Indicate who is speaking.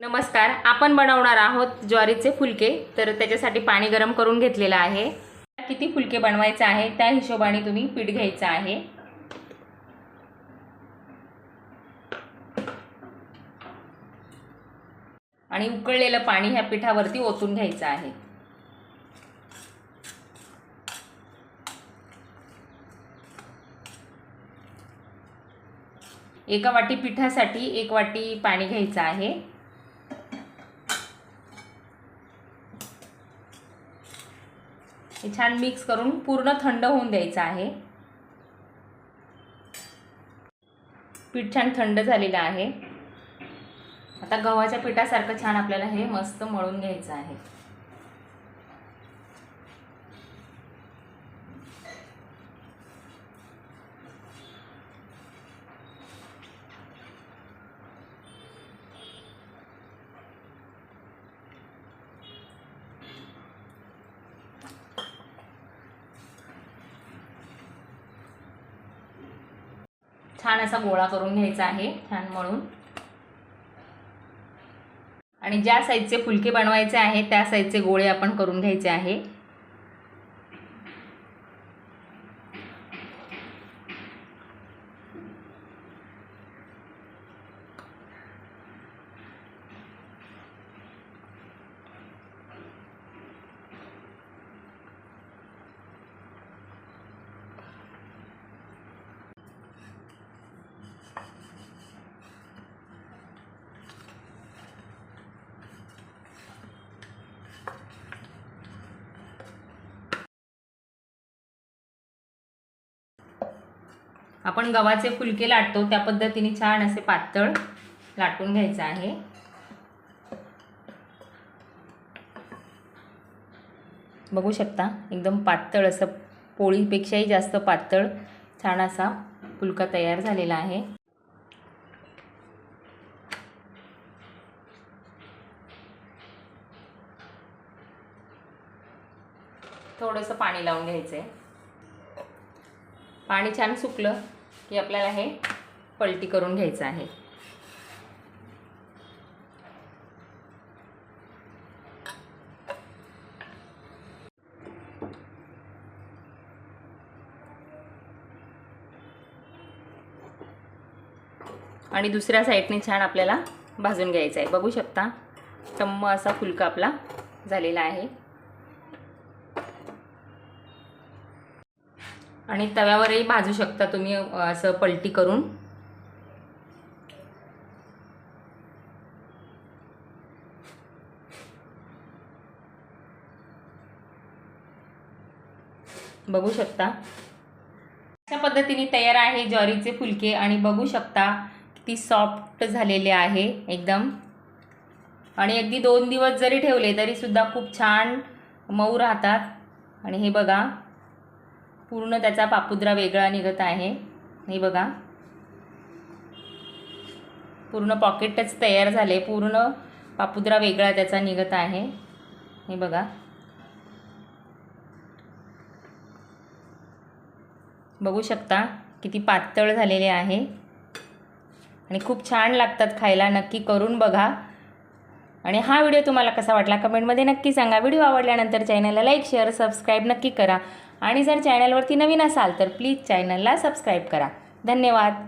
Speaker 1: नमस्कार आपण बनवणार आहोत ज्वारीचे फुलके. तर त्याच्यासाठी पाणी गरम करून घेतलेलं आहे. किती फुलके बनवायचे आहे त्या हिशोबाने तुम्ही पीठ घ्यायचं आहे. आणि उकळलेलं पाणी ह्या पिठावरती ओतून घ्यायचं आहे. एका वाटी पिठासाठी एक वाटी पाणी घ्यायचं आहे. हे छान मिक्स करून पूर्ण थंड होऊन द्यायचं आहे. पीठ छान थंड झालेलं आहे. आता गव्हाच्या पिठासारखं छान आपल्याला हे मस्त मळून घ्यायचं आहे. छान असा गोळा करून घ्यायचा आहे छान मळून. आणि ज्या साईजचे फुलके बनवायचे आहे त्या साईजचे गोळे आपण करून घ्यायचे आहे. आपण गव्हाचे फुलके लाटतो त्या पद्धतीने छान असे पातळ लाटून घ्यायचं आहे. बघू शकता एकदम पातळ असं पोळीपेक्षाही जास्त पातळ छान असा फुलका तयार झालेला आहे. थोडंसं पाणी लावून घ्यायचं आहे पाणी छान सुकलं की आपल्याला हे पलटी करून घ्यायचं आहे. आणि दुसऱ्या साईडने छान आपल्याला भाजून घ्यायचं आहे. बघू शकता टम्म असा फुलका आपला झालेला आहे. आणि तव्यावरही भाजू शकता तुम्ही असं पलटी करून. बघू शकता. अशा पद्धतीने तयार आहे ज्वारीचे फुलके आणि बघू शकता किती सॉफ्ट झालेले आहे एकदम. आणि अगदी दोन दिवस जरी ठेवले तरी सुद्धा खूप छान मऊ राहतात. आणि हे बघा. पूर्ण त्याचा पापुद्रा वेगळा निघत आहे. हे बघा. पूर्ण पॉकेटच तयार झाले. पूर्ण पापुद्रा वेगळा त्याचा निघत आहे. हे बघा. बघू शकता किती पातळ झालेले आहे. आणि खूप छान लागतात खायला. नक्की करून बघा. आणि हा व्हिडिओ तुम्हाला कसा वाटला कमेंटमध्ये नक्की सांगा. व्हिडिओ आवडल्यानंतर चॅनलला लाईक शेअर सबस्क्राईब नक्की करा. आणि जर चॅनलवरती नवीन असाल तर प्लीज चॅनलला सबस्क्राईब करा. धन्यवाद.